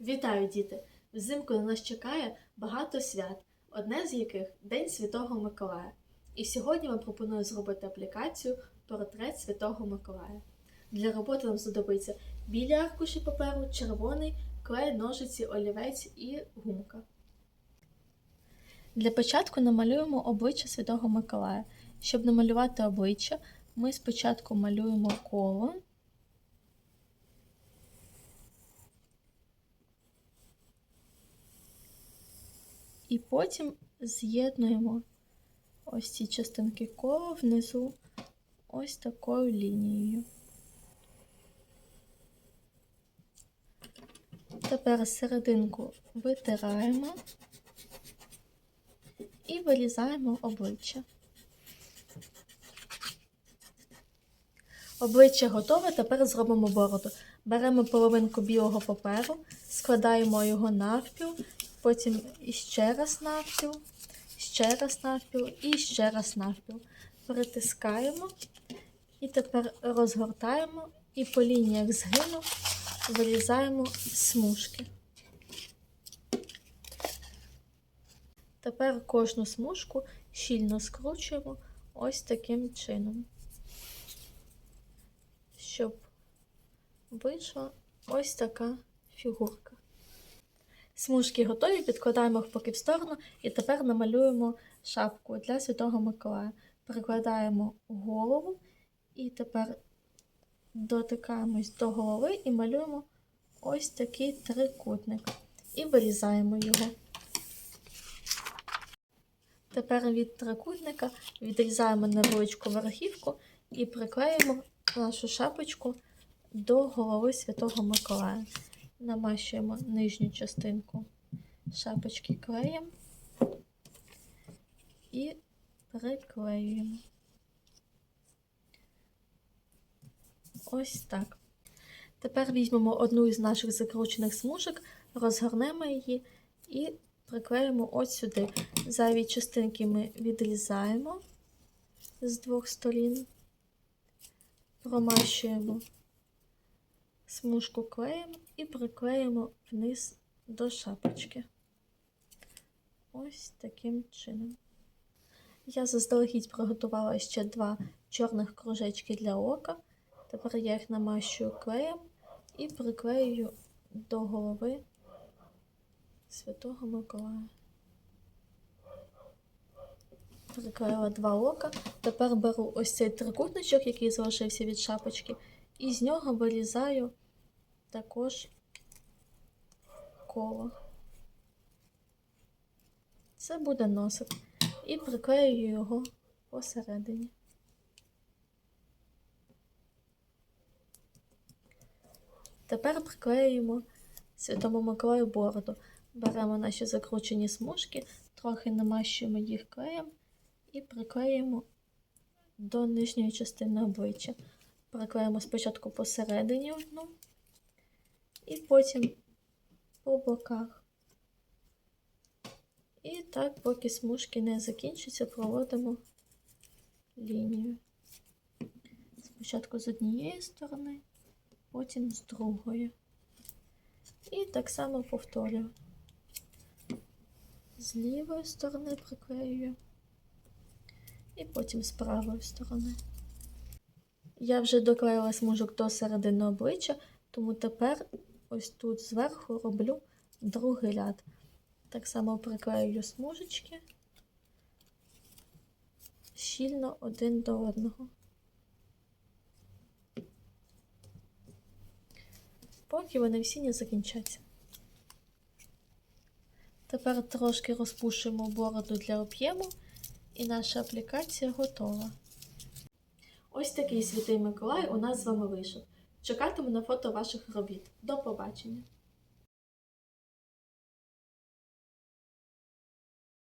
Вітаю, діти! Взимку на нас чекає багато свят, одне з яких День Святого Миколая. І сьогодні вам пропоную зробити аплікацію Портрет Святого Миколая. Для роботи нам знадобиться білі аркуші паперу, червоний, клей, ножиці, олівець і гумка. Для початку намалюємо обличчя Святого Миколая. Щоб намалювати обличчя, ми спочатку малюємо коло. І потім з'єднуємо ось ці частинки кола внизу ось такою лінією. Тепер серединку витираємо і вирізаємо обличчя. Обличчя готове, тепер зробимо бороду. Беремо половинку білого паперу, складаємо його навпіл, потім іще раз навпіл, ще раз навпіл і ще раз навпіл. Притискаємо і тепер розгортаємо і по лініях згину вирізаємо смужки. Тепер кожну смужку щільно скручуємо ось таким чином, щоб вийшла ось така фігурка. Смужки готові, підкладаємо їх поки в сторону і тепер намалюємо шапку для Святого Миколая. Прикладаємо голову і тепер дотикаємось до голови і малюємо ось такий трикутник. І вирізаємо його. Тепер від трикутника відрізаємо невеличку верхівку і приклеїмо нашу шапочку до голови Святого Миколая. Намащуємо нижню частинку шапочки клеєм і приклеюємо. Ось так. Тепер візьмемо одну із наших закручених смужок, розгорнемо її і приклеїмо ось сюди. Зайві частинки ми відрізаємо з двох сторін, промащуємо смужку клеєм і приклеїмо вниз до шапочки. Ось таким чином. Я заздалегідь приготувала ще два чорних кружечки для ока. Тепер я їх намащую клеєм і приклею до голови Святого Миколая. Приклеїла два ока. Тепер беру ось цей трикутничок, який залишився від шапочки, і з нього вирізаю також коло. Це буде носик. І приклею його посередині. Тепер приклеюємо Святому Миколаю бороду. Беремо наші закручені смужки, трохи намащуємо їх клеєм і приклеїмо до нижньої частини обличчя. Приклеїмо спочатку посередині одну і потім по боках. І так, поки смужки не закінчаться, проводимо лінію. Спочатку з однієї сторони, потім з другої. І так само повторюю. З лівої сторони приклеюю, і потім з правої сторони. Я вже доклеїла смужок до середини обличчя, тому тепер ось тут зверху роблю другий ряд. Так само приклеюю смужечки щільно один до одного. Поки вони всі не закінчаться. Тепер трошки розпушуємо бороду для об'єму, і наша аплікація готова. Ось такий святий Миколай у нас з вами вийшов. Чекатиму на фото ваших робіт. До побачення!